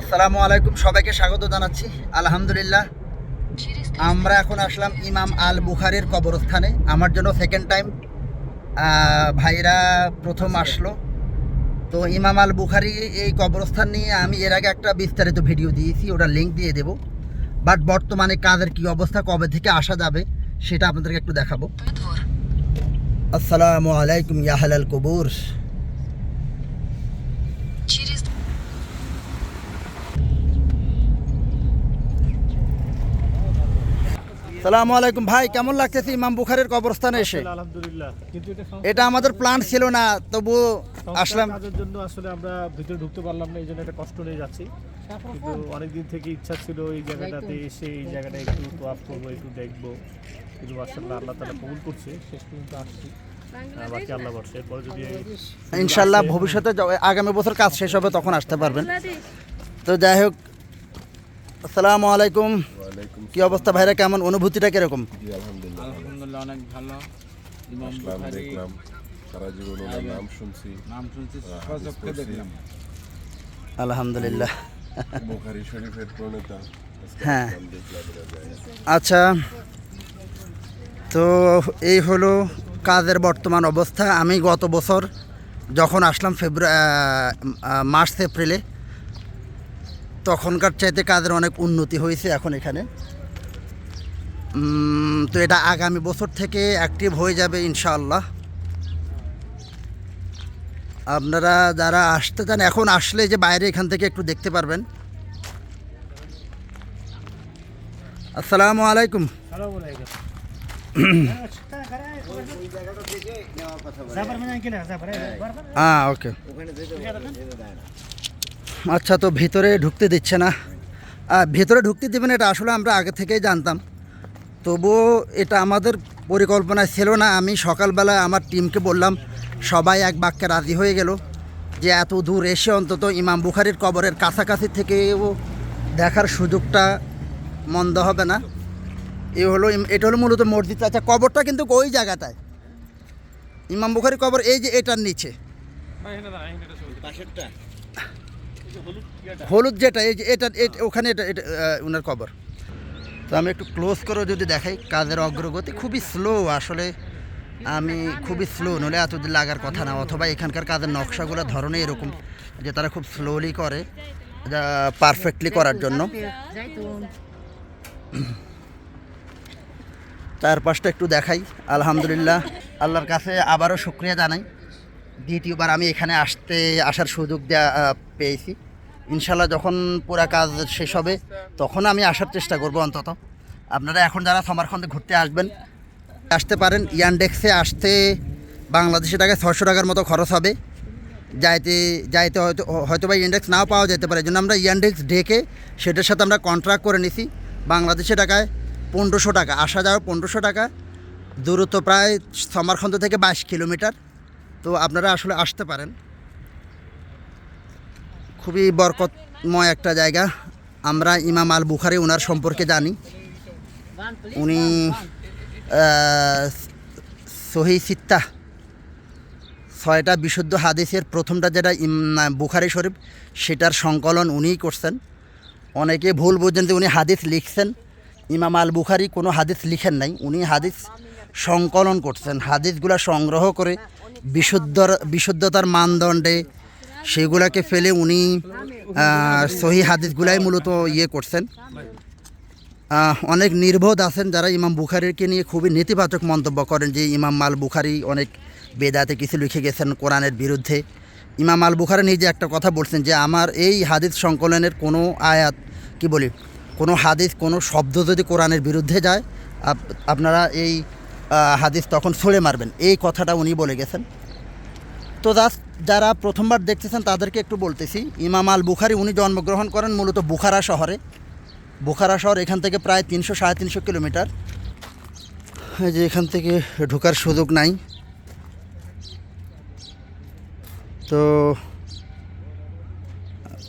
আসসালামু আলাইকুম সবাইকে স্বাগত জানাচ্ছি। আলহামদুলিল্লাহ আমরা এখন আসলাম ইমাম আল বুখারির কবরস্থানে। আমার জন্য সেকেন্ড টাইম ভাইরা প্রথম আসলো। তো ইমাম আল বুখারি এই কবরস্থান নিয়ে আমি এর আগে একটা বিস্তারিত ভিডিও দিয়েছি ওটা লিঙ্ক দিয়ে দেব। বাট বর্তমানে কাজের কি অবস্থা কবে থেকে আসা যাবে সেটা আপনাদেরকে একটু দেখাবো। আসসালামু আলাইকুম ইয়াহালাল কবুর। সালামু আলাইকুম। ভাই কেমন লাগতেছে ইমাম বুখারের কবরস্থানে এসে? আলহামদুলিল্লাহ। কিন্তু এটা এটা আমাদের প্ল্যান ছিল না তবু আসলাম কাজের জন্য আসলে আমরা ভিতরে ঢুকতে পারলাম না এই জন্য একটা কষ্ট নিয়ে যাচ্ছি। কিন্তু অনেকদিন থেকে ইচ্ছা ছিল এই জায়গাটাতে এসে এই জায়গাটা একটু তোয়াফ করব একটু দেখব। কিন্তু মার্শাল্লাহ আল্লাহ তালা কবুল করছে শেষ পর্যন্ত আসছি। ইনশাল্লাহ ভবিষ্যতে আগামী বছর কাজ শেষ হবে তখন আসতে পারবেন। তো যাই হোক আসসালামু আলাইকুম। কি অবস্থা ভাইরা কেমন? অনুভূতিটা কীরকম? জি আলহামদুলিল্লাহ আলহামদুলিল্লাহ অনেক ভালো। ইমাম আসলাম বুখারী দেখলাম সারা জীবন নাম শুনছি। নাম শুনছি হাদিস সচক্ষে পড়ছি। দেখলাম। আলহামদুলিল্লাহ। বুখারি শরীফের প্রণেতা। হ্যাঁ। আচ্ছা তো এই হলো কাজের বর্তমান অবস্থা। আমি গত বছর যখন আসলাম ফেব্রুয়ারি মার্চ এপ্রিলে তখনকার চাইতে কাজের অনেক উন্নতি হয়েছে এখন এখানে। তো এটা আগামী বছর থেকে অ্যাক্টিভ হয়ে যাবে ইনশাআল্লাহ। আপনারা যারা আসতে চান এখন আসলে যে বাইরে এখান থেকে একটু দেখতে পারবেন। আসসালামু আলাইকুম। হ্যাঁ ওকে। আচ্ছা তো ভেতরে ঢুকতে দিচ্ছে না। ভিতরে ঢুকতে দেবেন এটা আসলে আমরা আগে থেকেই জানতাম। তবুও এটা আমাদের পরিকল্পনায় ছিল না। আমি সকালবেলা আমার টিমকে বললাম সবাই এক বাক্যে রাজি হয়ে গেল যে এত দূর এসে অন্তত ইমাম বুখারির কবরের কাছাকাছি থেকেও দেখার সুযোগটা মন্দ হবে না। এ হলো এটা হলো মূলত মসজিদ। আচ্ছা কবরটা কিন্তু ওই জায়গাটায়। ইমাম বুখারি কবর এই যে এটার নিচে। হলুদ যেটা, এই যে এটা ওখানে এটা এটা ওনার কবর। তো আমি একটু ক্লোজ করে যদি দেখাই, কাজের অগ্রগতি খুবই স্লো আসলে আমি খুবই স্লো নলে এতদিন লাগার কথা না। অথবা এখানকার কাজের নকশাগুলো ধরনে এরকম, যে তারা খুব স্লোলি করে পারফেক্টলি করার জন্য। চারপাশটা একটু দেখাই, আলহামদুলিল্লাহ, আল্লাহর কাছে আবারও শুক্রিয়া জানাই। দ্বিতীয়বার আমি এখানে আসতে, আসার সুযোগ দেওয়া পেয়েছি। ইনশাল্লাহ যখন পুরা কাজ শেষ হবে, তখন আমি আসার চেষ্টা করব অন্তত। আপনারা এখন যারা সমারখন্দে ঘুরতে আসবেন, আসতে পারেন। ইয়ানডেক্সে আসতে বাংলাদেশি টাকায় ছশো টাকার মতো খরচ হবে। যাইতে যাইতে হয়তো হয়তো বা ইন্ডেক্স নাও পাওয়া যেতে পারে। জন্য আমরা ইয়ানডেক্স ডেকে সেটার সাথে আমরা কন্ট্রাক্ট করে নিছি। বাংলাদেশি টাকায় পনেরোশো টাকা, আসা যাওয়া পনেরোশো টাকা। দূরত্ব প্রায় সমারখন্দ থেকে বাইশ কিলোমিটার। তো আপনারা আসলে আসতে পারেন। খুবই বরকতময় একটা জায়গা। আমরা ইমাম আল বুখারি ওনার সম্পর্কে জানি। উনি সহি সিত্তা, ছয়টা বিশুদ্ধ হাদিসের প্রথমটা যেটা বুখারি শরীফ, সেটার সংকলন উনিই করছেন। অনেকে ভুল বুঝছেন যে উনি হাদিস লিখছেন। ইমাম আল বুখারি কোনো হাদিস লিখেন নাই। উনি হাদিস সংকলন করছেন। হাদিসগুলো সংগ্রহ করে বিশুদ্ধর, বিশুদ্ধতার মানদণ্ডে সেগুলোকে ফেলে উনি সহি হাদিসগুলাই মূলত ইয়ে করছেন। অনেক নির্বোধ আছেন যারা ইমাম বুখারিকে নিয়ে খুবই নেতিবাচক মন্তব্য করেন যে ইমাম মাল বুখারি অনেক বেদাতে কিছু লিখে গেছেন কোরআনের বিরুদ্ধে। ইমাম আল বুখারি নিজে একটা কথা বলছেন যে, আমার এই হাদিস সংকলনের কোনো আয়াত, কি বলি, কোনো হাদিস, কোনো শব্দ যদি কোরআনের বিরুদ্ধে যায়, আপ- আপনারা এই হাদিস তখন ছড়ে মারবেন। এই কথাটা উনি বলে গেছেন। তো জাস্ট যারা প্রথমবার দেখতেছেন তাদেরকে একটু বলতেছি। ইমাম আল বুখারি উনি জন্মগ্রহণ করেন মূলত বুখারা শহরে। বুখারা শহর এখান থেকে প্রায় তিনশো সাড়ে তিনশো কিলোমিটার। এই যে এখান থেকে ঢোকার সুযোগ নাই। তো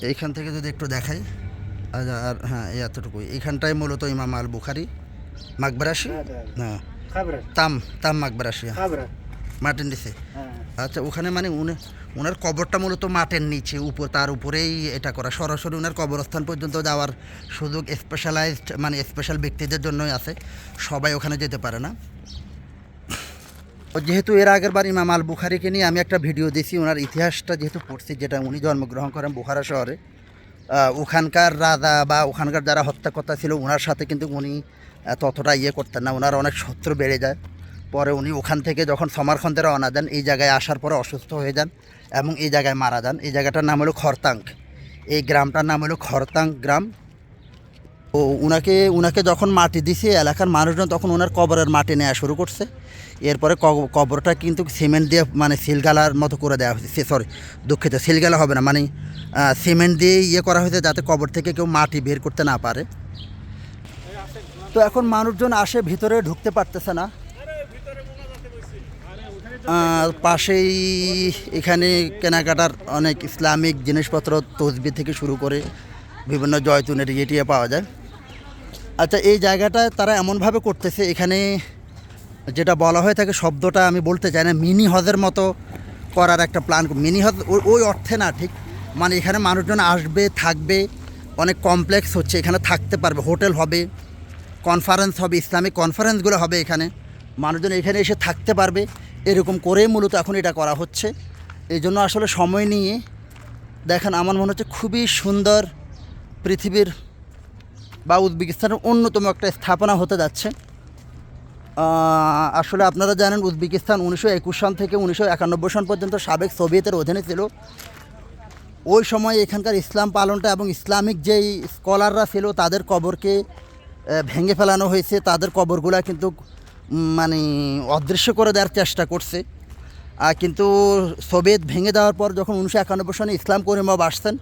এইখান থেকে যদি একটু দেখাই আর আর হ্যাঁ এই এতটুকুই। এইখানটায় মূলত ইমাম আল বুখারি মাকবরাশি হ্যাঁ তাম তাম মাকবরাশি হ্যাঁ। মাটির নিচে। হ্যাঁ। আচ্ছা ওখানে মানে উনি ওনার কবরটা মূলত মাটির নিচে উপর তার উপরেই এটা করা। সরাসরি ওনার কবরস্থান পর্যন্ত যাওয়ার সুযোগ স্পেশালাইজড মানে স্পেশাল ব্যক্তিদের জন্যই আছে। সবাই ওখানে যেতে পারে না। যেহেতু এর আগের বার ইমাম আল বুখারিকে নিয়ে আমি একটা ভিডিও দিয়েছি ওনার ইতিহাসটা যেহেতু পড়ছি যেটা উনি জন্মগ্রহণ করেন বুখারা শহরে ওখানকার রাজা বা ওখানকার যারা হত্যাকর্তা ছিল ওনার সাথে কিন্তু উনি ততটা ইয়ে করতেন না। ওনার অনেক শত্রু বেড়ে যায়। পরে উনি ওখান থেকে যখন সমারখন্দে রওনা দেন, এই জায়গায় আসার পরে অসুস্থ হয়ে যান এবং এই জায়গায় মারা যান। এই জায়গাটার নাম হলো খরতাঙ্ক। এই গ্রামটার নাম হলো খরতাঙ্ক গ্রাম। ও উনাকে উনাকে যখন মাটি দিছে এলাকার মানুষজন তখন ওনার কবরের মাটি নেওয়া শুরু করছে। এরপরে কবরটা কিন্তু সিমেন্ট দিয়ে মানে সিলগালার মতো করে দেওয়া হয়েছে। সরি দুঃখিত, সিলগালা হবে না মানে সিমেন্ট দিয়ে ইয়ে করা হয়েছে যাতে কবর থেকে কেউ মাটি বের করতে না পারে। তো এখন মানুষজন আসে, ভিতরে ঢুকতে পারতেছে না। পাশেই এখানে কেনাকাটার অনেক ইসলামিক জিনিসপত্র তসবি থেকে শুরু করে বিভিন্ন জয়তুনের ইয়ে টিয়ে পাওয়া যায়। আচ্ছা এই জায়গাটায় তারা এমনভাবে করতেছে, এখানে যেটা বলা হয়ে থাকে শব্দটা আমি বলতে চাই না, মিনি হজের মতো করার একটা প্ল্যান মিনি হজ ওই অর্থে না, ঠিক? মানে এখানে মানুষজন আসবে, থাকবে, অনেক কমপ্লেক্স হচ্ছে, এখানে থাকতে পারবে, হোটেল হবে কনফারেন্স হবে, ইসলামিক কনফারেন্সগুলো হবে এখানে। মানুষজন এখানে এসে থাকতে পারবে। এরকম করেই মূলত এখন এটা করা হচ্ছে। এই জন্য আসলে সময় নিয়ে দেখেন, আমার মনে হচ্ছে খুবই সুন্দর পৃথিবীর বা উজবেকিস্তানের অন্যতম একটা স্থাপনা হতে যাচ্ছে। আসলে আপনারা জানেন, উজবেকিস্তান উনিশশো একুশ সন থেকে উনিশশো একানব্বই সন পর্যন্ত সাবেক সোভিয়েতের অধীনে ছিল। ওই সময় এখানকার ইসলাম পালনটা এবং ইসলামিক যেই স্কলাররা ছিল, তাদের কবরকে ভেঙে ফেলানো হয়েছে। তাদের কবরগুলা কিন্তু মানে অদৃশ্য করে দেওয়ার চেষ্টা করছে। কিন্তু সোভিয়েত ভেঙে দেওয়ার পর যখন উনিশশো একানব্বই সনে ইসলাম করিমব আসছেন,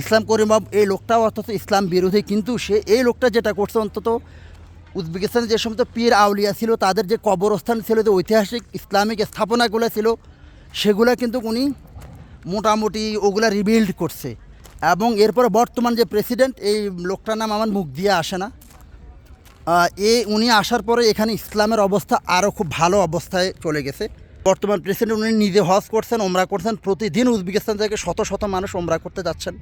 ইসলাম করিমব এই লোকটাও অন্তত ইসলাম বিরোধী, কিন্তু সে এই লোকটা যেটা করছে অন্তত উজবেকিস্তানে যে সমস্ত পীর আউলিয়া ছিল, তাদের যে কবরস্থান ছিল, যে ঐতিহাসিক ইসলামিক স্থাপনাগুলো ছিল, সেগুলো কিন্তু উনি মোটামুটি ওগুলা রিবিল্ড করছে। এবং এরপরে বর্তমান যে প্রেসিডেন্ট এই লোকটার নাম আমার মুখ দিয়ে আসে না। এ উনি আসার পরে এখানে ইসলামের অবস্থা আরও খুব ভালো অবস্থায় চলে গেছে। বর্তমান প্রেসিডেন্ট উনি নিজে হজ করছেন ওমরা করছেন, প্রতিদিন উজবেকিস্তান থেকে শত শত মানুষ ওমরা করতে যাচ্ছেন।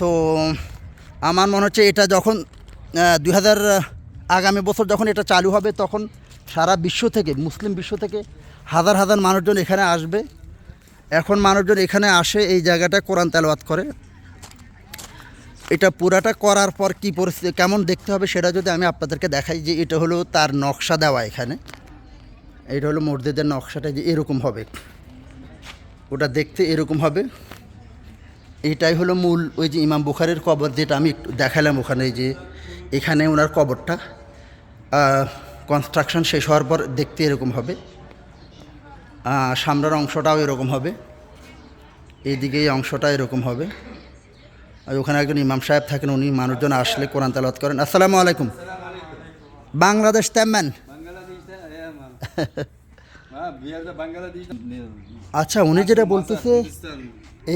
তো আমার মনে হচ্ছে এটা যখন দুই হাজার আগামী বছর যখন এটা চালু হবে, তখন সারা বিশ্ব থেকে, মুসলিম বিশ্ব থেকে হাজার হাজার মানুষজন এখানে আসবে। এখন মানুষজন এখানে আসে, এই জায়গাটা কোরআন তেলাওয়াত করে। এটা পুরাটা করার পর কী পরিস্থিতি, কেমন দেখতে হবে সেটা যদি আমি আপনাদেরকে দেখাই যে এটা হলো তার নকশা দেওয়া এখানে। এটা হলো মসজিদের নকশাটা যে এরকম হবে। ওটা দেখতে এরকম হবে। এটাই হলো মূল ওই যে ইমাম বুখারের কবর যেটা আমি একটু দেখালাম ওখানে যে এখানে ওনার কবরটা কনস্ট্রাকশন শেষ হওয়ার পর দেখতে এরকম হবে। সামনের অংশটাও এরকম হবে। এইদিকে এই অংশটা এরকম হবে। ওখানে একজন ইমাম সাহেব থাকেন উনি মানুষজন আসলে কোরআন তালাত করেন। আসসালামু আলাইকুম। বাংলাদেশ তেমন? আচ্ছা উনি যেটা বলতেছে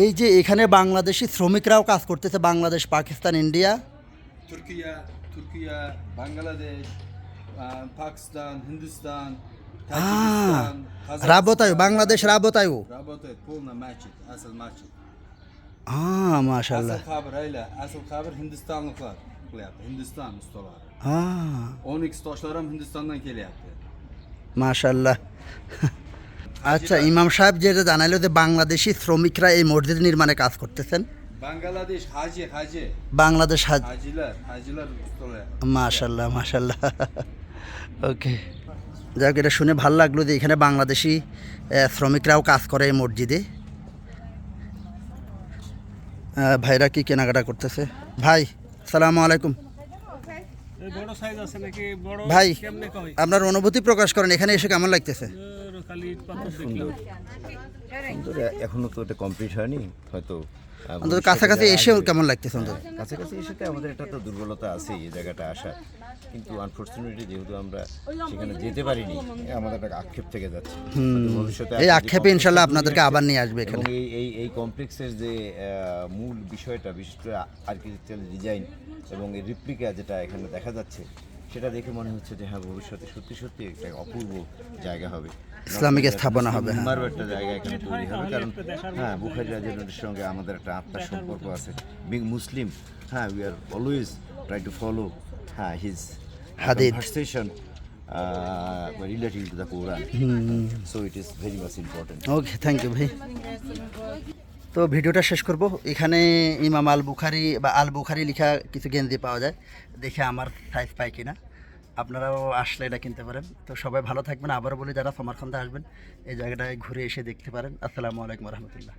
এই যে এখানে বাংলাদেশি শ্রমিকরাও কাজ করতেছে বাংলাদেশ পাকিস্তান ইন্ডিয়া। বাংলাদেশ রাবতায়ু বাংলাদেশ রাবতায়ু। রাবতায়ু পূর্ণ আসল হ্যাঁ Asıl öyle, asıl Hindistanlıklar yaptı. Hindistan ustaları. হ্যাঁ 12 taşlarım Hindistan'dan geliyor. মাশাল্লাহ আচ্ছা ইমাম সাহেব যেটা জানাইলো যে বাংলাদেশি শ্রমিকরা এই মসজিদ নির্মাণে কাজ করতেছেন. বাংলাদেশ হাজ Hacılar, hacılar মাশাল্লাহ মাশাল্লাহ ওকে যাক এটা শুনে ভালো লাগল যে এখানে বাংলাদেশি শ্রমিকরাও কাজ করে এই মসজিদে ভাইরা কি কেনাকাটা করতেছে? ভাই সালামু আলাইকুম। এই বড় সাইজ আছে নাকি বড় ভাই আপনার অনুভূতি প্রকাশ করেন এখানে এসে কেমন লাগতেছে? সুন্দর এখনও তো এটা কমপ্লিট হয়নি হয়তো অন্তত কাছাকাছি এসেও কেমন লাগতেছে অন্তত? কাছাকাছি এসে তো আমাদের একটা তো দুর্বলতা আছে এই জায়গাটা আসা। কিন্তু আনফর্চুনেটলি যেহেতু আমরা সেখানে যেতে পারিনি আমাদের একটা আক্ষেপ থেকে যাচ্ছে। ভবিষ্যতে এই আক্ষেপে ইনশাল্লাহ আপনাদেরকে আবার নিয়ে আসবে এখানে। এই এই এই কমপ্লেক্সের যে মূল বিষয়টা বিশেষ করে আর্কিটেকচারাল ডিজাইন এবং এই রিপ্লিকা যেটা এখানে দেখা যাচ্ছে সেটা দেখে মনে হচ্ছে যে হ্যাঁ ভবিষ্যতে সত্যি সত্যি একটা অপূর্ব জায়গা হবে ইসলামিক স্থাপনা হবে, হ্যাঁ। একটা জায়গা এখানে তৈরি হবে কারণ হ্যাঁ বুখারি রাজের সঙ্গে আমাদের একটা আত্মার সম্পর্ক আছে বিং মুসলিম হ্যাঁ we are always try to follow হ্যাঁ his uh, relating to the Quran. So it is very much important. Okay thank you ভাই তো ভিডিওটা শেষ করব। এখানে ইমাম আল বুখারি বা আল বুখারি লেখা কিছু গেঞ্জি পাওয়া যায়। দেখে আমার সাইজ পাই কিনা। আপনারাও আসলে এটা কিনতে পারেন। তো সবাই ভালো থাকবেন। আবারও বলি, যারা সমারখন্দে আসবেন, এই জায়গাটায় ঘুরে এসে দেখতে পারেন। আসসালামু আলাইকুম রহমতুল্লাহ।